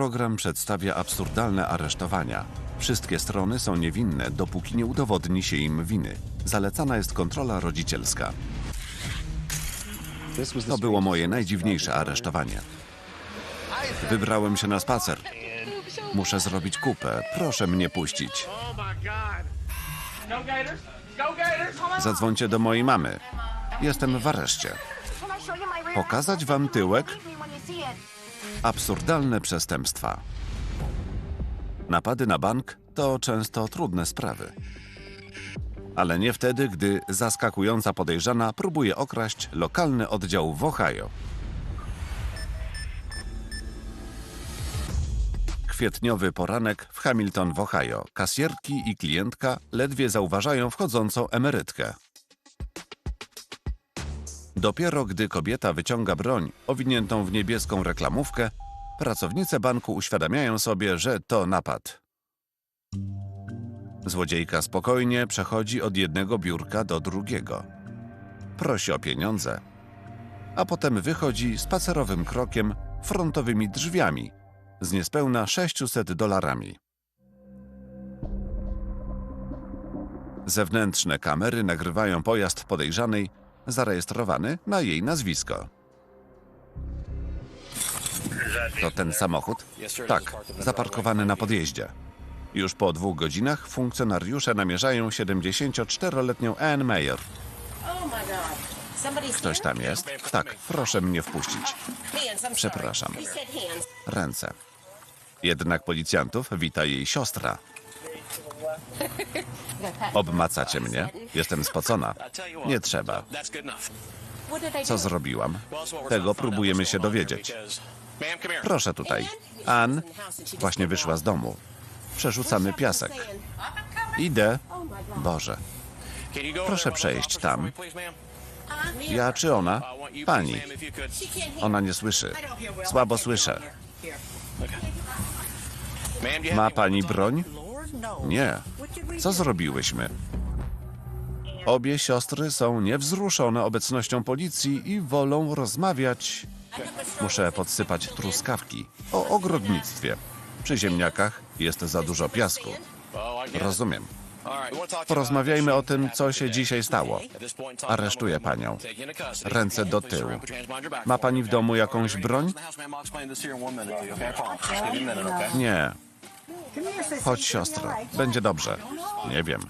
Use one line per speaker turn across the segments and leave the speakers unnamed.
Program przedstawia absurdalne aresztowania. Wszystkie strony są niewinne, dopóki nie udowodni się im winy. Zalecana jest kontrola rodzicielska. To było moje najdziwniejsze aresztowanie. Wybrałem się na spacer. Muszę zrobić kupę. Proszę mnie puścić. Zadzwońcie do mojej mamy. Jestem w areszcie. Pokazać wam tyłek? Absurdalne przestępstwa. Napady na bank to często trudne sprawy. Ale nie wtedy, gdy zaskakująca podejrzana próbuje okraść lokalny oddział w Ohio. Kwietniowy poranek w Hamilton w Ohio. Kasjerki i klientka ledwie zauważają wchodzącą emerytkę. Dopiero gdy kobieta wyciąga broń owiniętą w niebieską reklamówkę, pracownice banku uświadamiają sobie, że to napad. Złodziejka spokojnie przechodzi od jednego biurka do drugiego. Prosi o pieniądze, a potem wychodzi spacerowym krokiem frontowymi drzwiami z niespełna 600 dolarami. Zewnętrzne kamery nagrywają pojazd podejrzanej zarejestrowany na jej nazwisko. To ten samochód? Tak, zaparkowany na podjeździe. Już po dwóch godzinach funkcjonariusze namierzają 74-letnią Ann Mayer. Ktoś tam jest? Tak, proszę mnie wpuścić. Przepraszam. Ręce. Jednak policjantów wita jej siostra. Obmacacie mnie? Jestem spocona. Nie trzeba. Co zrobiłam? Tego próbujemy się dowiedzieć. Proszę tutaj. Ann właśnie wyszła z domu. Przerzucamy piasek. Idę. Boże. Proszę przejść tam. Ja czy ona? Pani. Ona nie słyszy. Słabo słyszę. Ma pani broń? Nie. Co zrobiłyśmy? Obie siostry są niewzruszone obecnością policji i wolą rozmawiać. Muszę podsypać truskawki o ogrodnictwie. Przy ziemniakach jest za dużo piasku. Rozumiem. Porozmawiajmy o tym, co się dzisiaj stało. Aresztuję panią. Ręce do tyłu. Ma pani w domu jakąś broń? Nie. Chodź, siostro. Będzie dobrze. Nie wiem.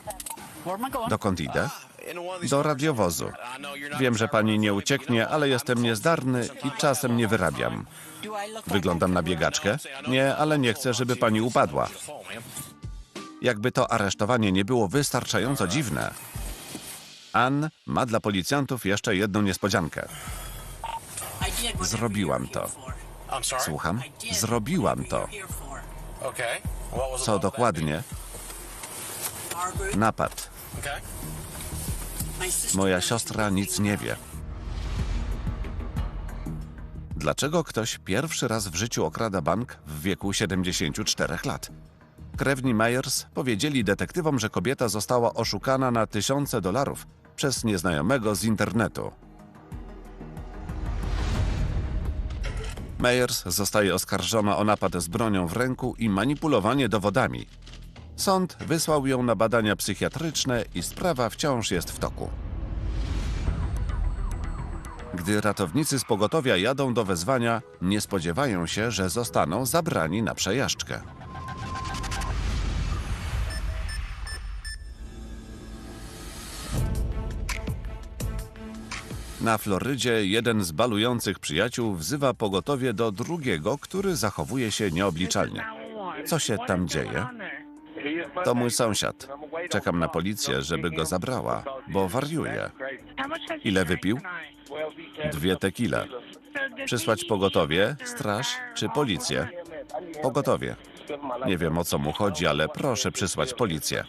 Dokąd idę? Do radiowozu. Wiem, że pani nie ucieknie, ale jestem niezdarny i czasem nie wyrabiam. Wyglądam na biegaczkę? Nie, ale nie chcę, żeby pani upadła. Jakby to aresztowanie nie było wystarczająco dziwne. Ann ma dla policjantów jeszcze jedną niespodziankę. Zrobiłam to. Słucham? Zrobiłam to. Co dokładnie? Napad. Moja siostra nic nie wie. Dlaczego ktoś pierwszy raz w życiu okrada bank w wieku 74 lat? Krewni Myers powiedzieli detektywom, że kobieta została oszukana na tysiące dolarów przez nieznajomego z internetu. Myers zostaje oskarżona o napad z bronią w ręku i manipulowanie dowodami. Sąd wysłał ją na badania psychiatryczne i sprawa wciąż jest w toku. Gdy ratownicy z pogotowia jadą do wezwania, nie spodziewają się, że zostaną zabrani na przejażdżkę. Na Florydzie jeden z balujących przyjaciół wzywa pogotowie do drugiego, który zachowuje się nieobliczalnie. Co się tam dzieje? To mój sąsiad. Czekam na policję, żeby go zabrała, bo wariuje. Ile wypił? Dwie tequile. Przysłać pogotowie, straż czy policję? Pogotowie. Nie wiem o co mu chodzi, ale proszę przysłać policję.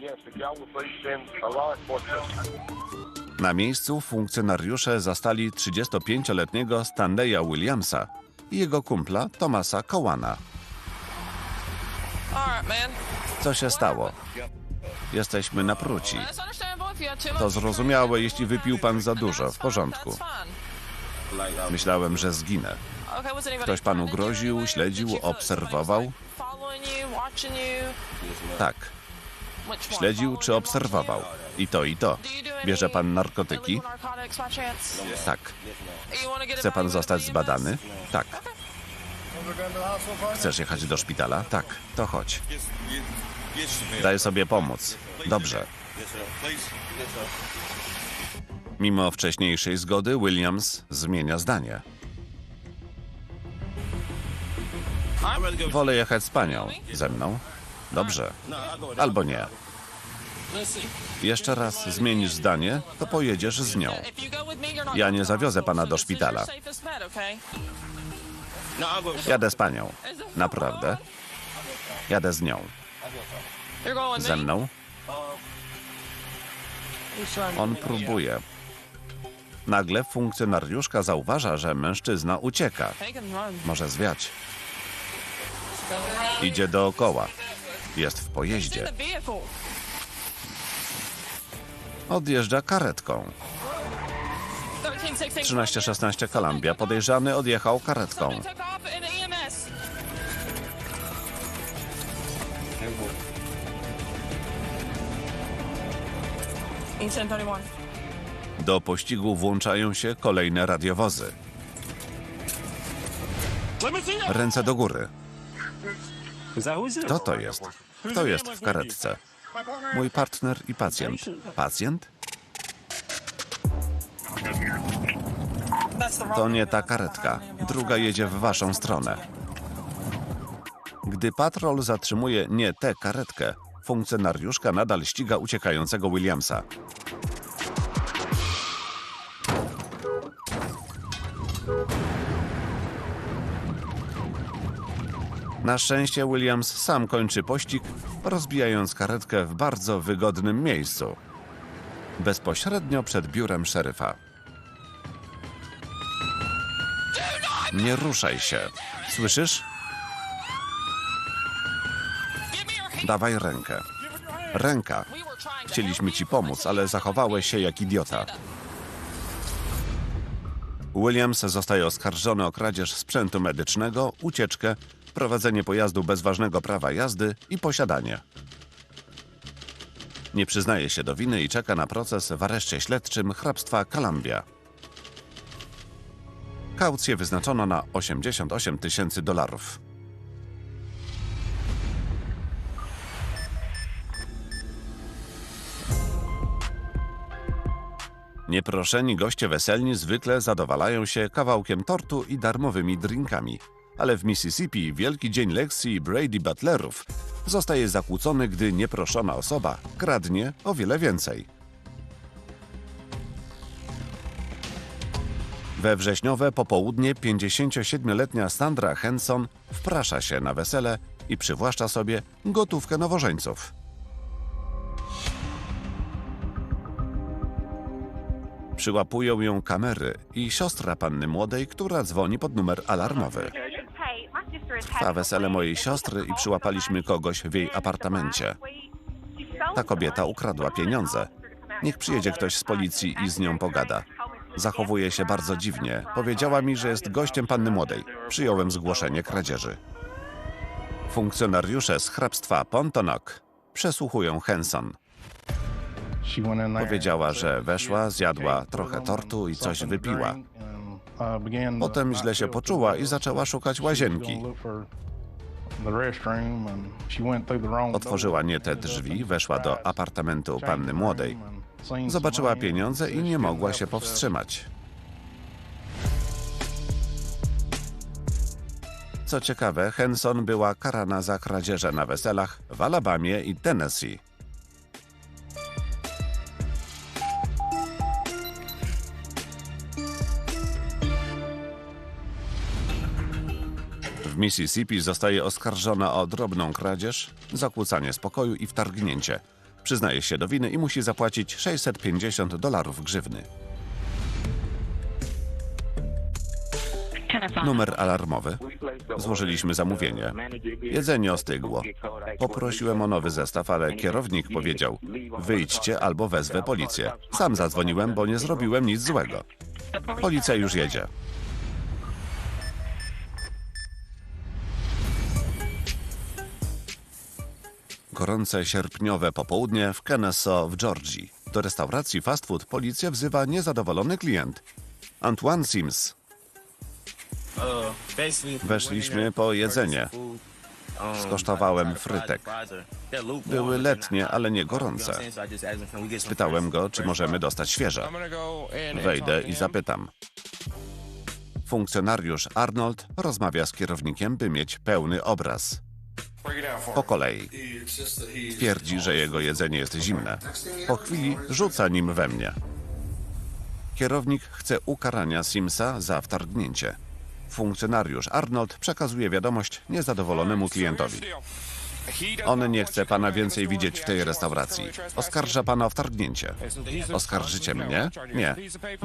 Na miejscu funkcjonariusze zastali 35-letniego Stanleya Williamsa i jego kumpla Tomasa
man.
Co się stało? Jesteśmy na pruci.
That's understandable if you had too much.
To zrozumiałe, jeśli wypił pan za dużo. W porządku. Myślałem, że zginę. Ktoś panu groził, śledził, obserwował? Tak. Śledził czy obserwował? I to, i to. Bierze pan narkotyki? Tak. Chce pan zostać zbadany? Tak. Chcesz jechać do szpitala? Tak. To chodź. Daj sobie pomóc. Dobrze. Mimo wcześniejszej zgody, Williams zmienia zdanie. Wolę jechać z panią. Ze mną? Dobrze. Albo nie. Jeszcze raz zmienisz zdanie, to pojedziesz z nią. Ja nie zawiozę pana do szpitala. Jadę z panią. Naprawdę? Jadę z nią. Ze mną? On próbuje. Nagle funkcjonariuszka zauważa, że mężczyzna ucieka. Może zwiać. Idzie dookoła. Jest w pojeździe. Odjeżdża karetką.
1316
1316 Columbia. Podejrzany odjechał karetką.
1031.
Do pościgu włączają się kolejne radiowozy. Ręce do góry. Kto to jest? Kto jest w karetce? Mój partner i pacjent. Pacjent? To nie ta karetka. Druga jedzie w waszą stronę. Gdy patrol zatrzymuje nie tę karetkę, funkcjonariuszka nadal ściga uciekającego Williamsa. Na szczęście Williams sam kończy pościg, rozbijając karetkę w bardzo wygodnym miejscu. Bezpośrednio przed biurem szeryfa. Nie ruszaj się. Słyszysz? Dawaj rękę. Ręka. Chcieliśmy ci pomóc, ale zachowałeś się jak idiota. Williams zostaje oskarżony o kradzież sprzętu medycznego, ucieczkę, prowadzenie pojazdu bez ważnego prawa jazdy i posiadanie. Nie przyznaje się do winy i czeka na proces w areszcie śledczym hrabstwa Columbia. Kaucję wyznaczono na 88 tysięcy dolarów. Nieproszeni goście weselni zwykle zadowalają się kawałkiem tortu i darmowymi drinkami. Ale w Mississippi wielki dzień lekcji Brady Butlerów zostaje zakłócony, gdy nieproszona osoba kradnie o wiele więcej. We wrześniowe popołudnie 57-letnia Sandra Henson wprasza się na wesele i przywłaszcza sobie gotówkę nowożeńców. Przyłapują ją kamery i siostra panny młodej, która dzwoni pod numer alarmowy.
Trwa wesele mojej siostry i przyłapaliśmy kogoś w jej apartamencie.
Ta kobieta ukradła pieniądze. Niech przyjedzie ktoś z policji i z nią pogada. Zachowuje się bardzo dziwnie. Powiedziała mi, że jest gościem panny młodej. Przyjąłem zgłoszenie kradzieży. Funkcjonariusze z hrabstwa Pontonoc przesłuchują Henson. Powiedziała, że weszła, zjadła trochę tortu i coś wypiła. Potem źle się poczuła i zaczęła szukać łazienki. Otworzyła nie te drzwi, weszła do apartamentu panny młodej. Zobaczyła pieniądze i nie mogła się powstrzymać. Co ciekawe, Henson była karana za kradzieże na weselach w Alabamie i Tennessee. Mississippi zostaje oskarżona o drobną kradzież, zakłócanie spokoju i wtargnięcie. Przyznaje się do winy i musi zapłacić 650 dolarów grzywny. Numer alarmowy. Złożyliśmy zamówienie. Jedzenie ostygło. Poprosiłem o nowy zestaw, ale kierownik powiedział: Wyjdźcie albo wezwę policję. Sam zadzwoniłem, bo nie zrobiłem nic złego. Policja już jedzie. Gorące sierpniowe popołudnie w Kennesaw w Georgii. Do restauracji fast food policja wzywa niezadowolony klient. Antoine Sims.
Weszliśmy po jedzenie. Skosztowałem frytek. Były letnie, ale nie gorące.
Pytałem go, czy możemy dostać świeże. Wejdę i zapytam. Funkcjonariusz Arnold rozmawia z kierownikiem, by mieć pełny obraz. Po kolei. Twierdzi, że jego jedzenie jest zimne. Po chwili rzuca nim we mnie. Kierownik chce ukarania Simsa za wtargnięcie. Funkcjonariusz Arnold przekazuje wiadomość niezadowolonemu klientowi. On nie chce pana więcej widzieć w tej restauracji. Oskarża pana o wtargnięcie. Oskarżycie mnie? Nie.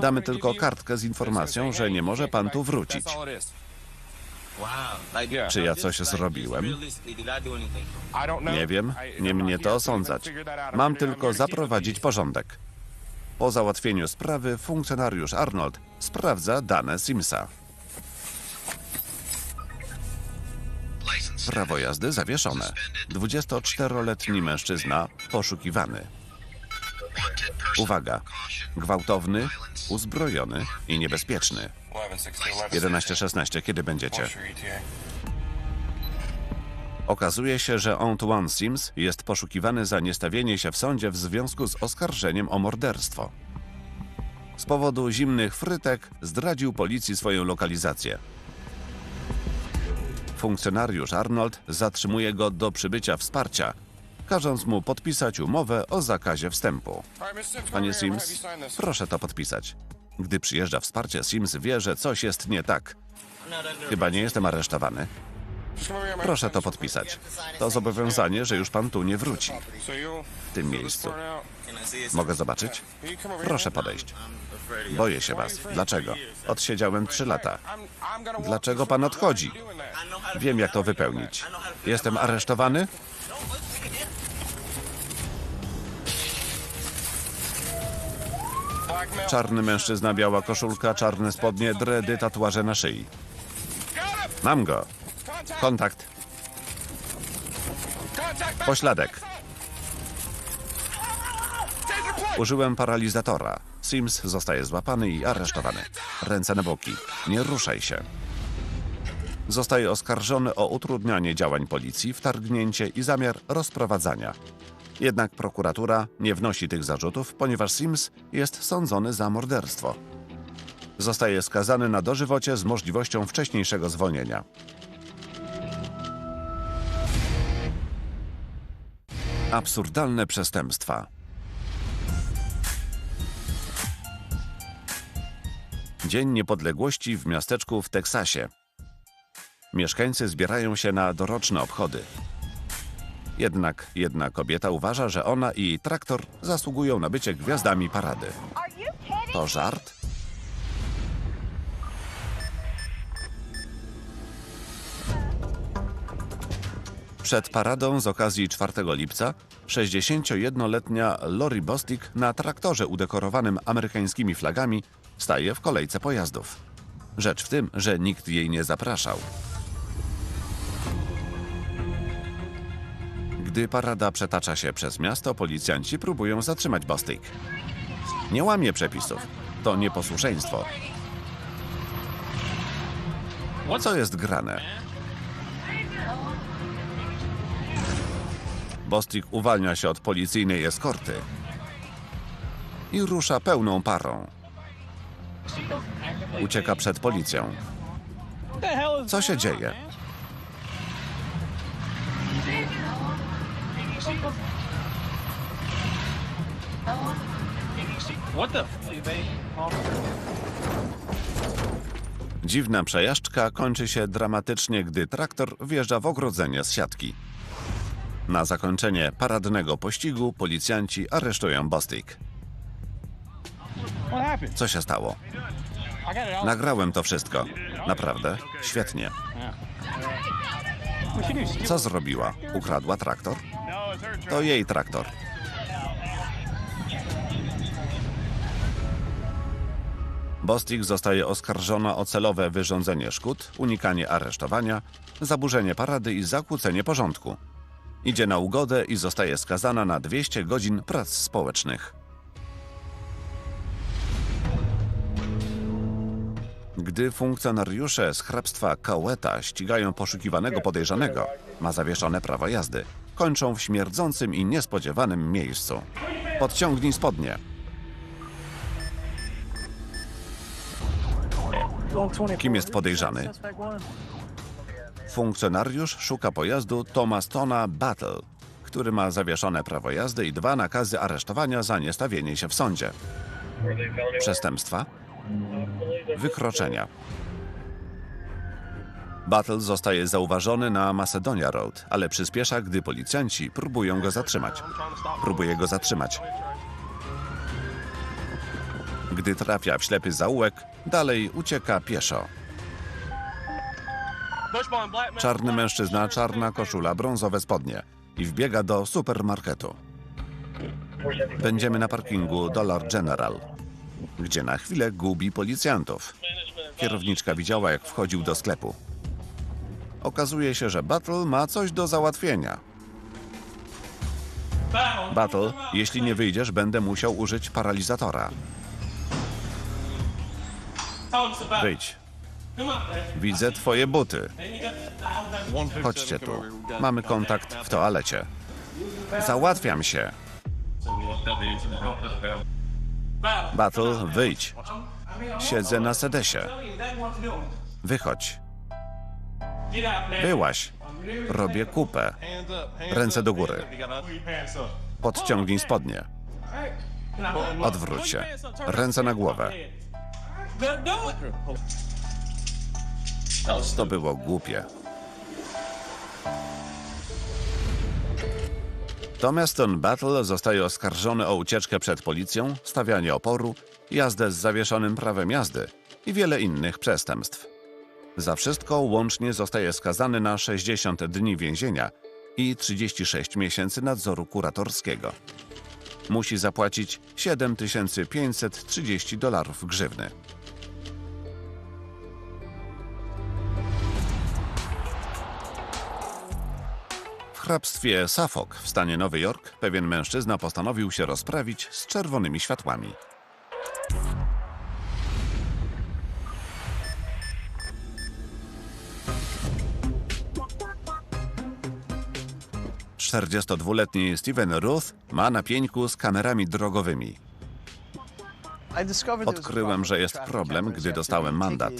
Damy tylko kartkę z informacją, że nie może pan tu wrócić. Czy ja coś zrobiłem? Nie wiem, nie mnie to osądzać. Mam tylko zaprowadzić porządek. Po załatwieniu sprawy funkcjonariusz Arnold sprawdza dane Simsa. Prawo jazdy zawieszone. 24-letni mężczyzna poszukiwany. Uwaga! Gwałtowny, uzbrojony i niebezpieczny. 11-16, kiedy będziecie? Okazuje się, że Antoine Sims jest poszukiwany za niestawienie się w sądzie w związku z oskarżeniem o morderstwo. Z powodu zimnych frytek zdradził policji swoją lokalizację. Funkcjonariusz Arnold zatrzymuje go do przybycia wsparcia, każąc mu podpisać umowę o zakazie wstępu. Panie Sims, proszę to podpisać. Gdy przyjeżdża wsparcie, Sims wie, że coś jest nie tak. Chyba nie jestem aresztowany. Proszę to podpisać. To zobowiązanie, że już pan tu nie wróci. W tym miejscu. Mogę zobaczyć? Proszę podejść. Boję się was. Dlaczego? Odsiedziałem trzy lata. Dlaczego pan odchodzi? Wiem, jak to wypełnić. Jestem aresztowany? Czarny mężczyzna, biała koszulka, czarne spodnie, dredy, tatuaże na szyi. Mam go. Kontakt. Pośladek. Użyłem paralizatora. Sims zostaje złapany i aresztowany. Ręce na boki. Nie ruszaj się. Zostaje oskarżony o utrudnianie działań policji, wtargnięcie i zamiar rozprowadzania. Jednak prokuratura nie wnosi tych zarzutów, ponieważ Sims jest sądzony za morderstwo. Zostaje skazany na dożywocie z możliwością wcześniejszego zwolnienia. Absurdalne przestępstwa. Dzień Niepodległości w miasteczku w Teksasie. Mieszkańcy zbierają się na doroczne obchody. Jednak jedna kobieta uważa, że ona i jej traktor zasługują na bycie gwiazdami parady. To żart? Przed paradą z okazji 4 lipca 61-letnia Lori Bostik na traktorze udekorowanym amerykańskimi flagami staje w kolejce pojazdów. Rzecz w tym, że nikt jej nie zapraszał. Gdy parada przetacza się przez miasto, policjanci próbują zatrzymać Bostik. Nie łamie przepisów. To nieposłuszeństwo. Co jest grane? Bostik uwalnia się od policyjnej eskorty i rusza pełną parą. Ucieka przed policją. Co się dzieje?
What the?
Dziwna przejażdżka kończy się dramatycznie, gdy traktor wjeżdża w ogrodzenie z siatki. Na zakończenie paradnego pościgu policjanci aresztują Bostik. Co się stało? Nagrałem to wszystko. Naprawdę? Świetnie. Co zrobiła? Ukradła traktor? To jej traktor. Bostik zostaje oskarżona o celowe wyrządzenie szkód, unikanie aresztowania, zaburzenie parady i zakłócenie porządku. Idzie na ugodę i zostaje skazana na 200 godzin prac społecznych. Gdy funkcjonariusze z hrabstwa Coweta ścigają poszukiwanego podejrzanego, ma zawieszone prawo jazdy. Kończą w śmierdzącym i niespodziewanym miejscu. Podciągnij spodnie. Kim jest podejrzany? Funkcjonariusz szuka pojazdu Thomas Tona Battle, który ma zawieszone prawo jazdy i dwa nakazy aresztowania za niestawienie się w sądzie. Przestępstwa? Wykroczenia. Battle zostaje zauważony na Macedonia Road, ale przyspiesza, gdy policjanci próbują go zatrzymać. Próbuje go zatrzymać. Gdy trafia w ślepy zaułek, dalej ucieka pieszo. Czarny mężczyzna, czarna koszula, brązowe spodnie i wbiega do supermarketu. Będziemy na parkingu Dollar General, gdzie na chwilę gubi policjantów. Kierowniczka widziała, jak wchodził do sklepu. Okazuje się, że Battle ma coś do załatwienia. Battle, jeśli nie wyjdziesz, będę musiał użyć paralizatora. Wyjdź. Widzę twoje buty. Chodźcie tu. Mamy kontakt w toalecie. Załatwiam się. Battle, wyjdź. Siedzę na sedesie. Wychodź. Byłaś. Robię kupę. Ręce do góry. Podciągnij spodnie. Odwróć się. Ręce na głowę. To było głupie. Tomaston Battle zostaje oskarżony o ucieczkę przed policją, stawianie oporu, jazdę z zawieszonym prawem jazdy i wiele innych przestępstw. Za wszystko łącznie zostaje skazany na 60 dni więzienia i 36 miesięcy nadzoru kuratorskiego. Musi zapłacić 7530 dolarów grzywny. W hrabstwie Suffolk w stanie Nowy Jork pewien mężczyzna postanowił się rozprawić z czerwonymi światłami. Czterdziestodwuletni Steven Ruth ma na pieńku z kamerami drogowymi.
Odkryłem, że jest problem, gdy dostałem mandat.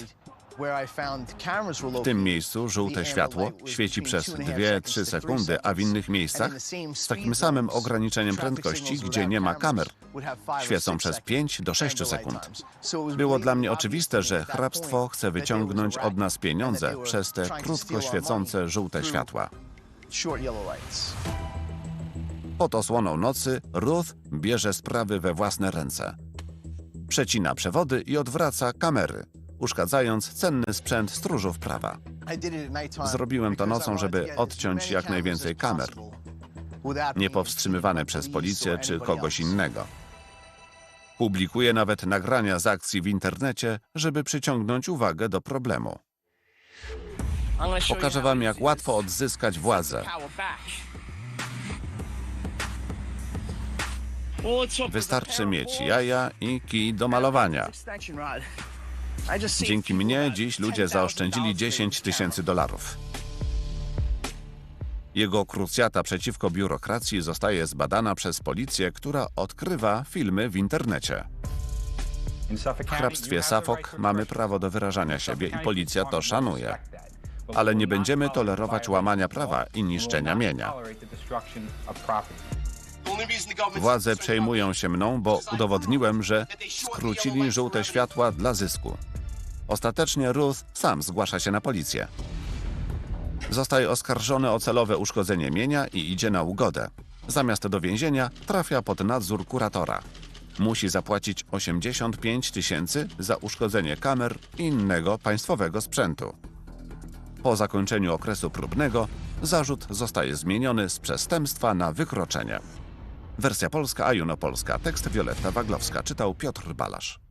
W tym miejscu żółte światło świeci przez 2-3 sekundy, a w innych miejscach z takim samym ograniczeniem prędkości, gdzie nie ma kamer, świecą przez 5 do 6 sekund. Było dla mnie oczywiste, że hrabstwo chce wyciągnąć od nas pieniądze przez te krótko świecące żółte światła. Pod osłoną nocy Ruth bierze sprawy we własne ręce. Przecina przewody i odwraca kamery, uszkadzając cenny sprzęt stróżów prawa.
Zrobiłem to nocą, żeby odciąć jak najwięcej kamer,
niepowstrzymywane przez policję czy kogoś innego. Publikuje nawet nagrania z akcji w internecie, żeby przyciągnąć uwagę do problemu. Pokażę wam, jak łatwo odzyskać władzę. Wystarczy mieć jaja i kij do malowania. Dzięki mnie dziś ludzie zaoszczędzili 10 tysięcy dolarów. Jego krucjata przeciwko biurokracji zostaje zbadana przez policję, która odkrywa filmy w internecie.
W
hrabstwie Suffolk mamy prawo do wyrażania siebie i policja to szanuje. Ale nie będziemy tolerować łamania prawa i niszczenia mienia. Władze przejmują się mną, bo udowodniłem, że skrócili żółte światła dla zysku. Ostatecznie Ruth sam zgłasza się na policję. Zostaje oskarżony o celowe uszkodzenie mienia i idzie na ugodę. Zamiast do więzienia trafia pod nadzór kuratora. Musi zapłacić 85 tysięcy za uszkodzenie kamer i innego państwowego sprzętu. Po zakończeniu okresu próbnego zarzut zostaje zmieniony z przestępstwa na wykroczenie. Wersja polska, a Juno Polska. Tekst Wioletta Waglowska. Czytał Piotr Balasz.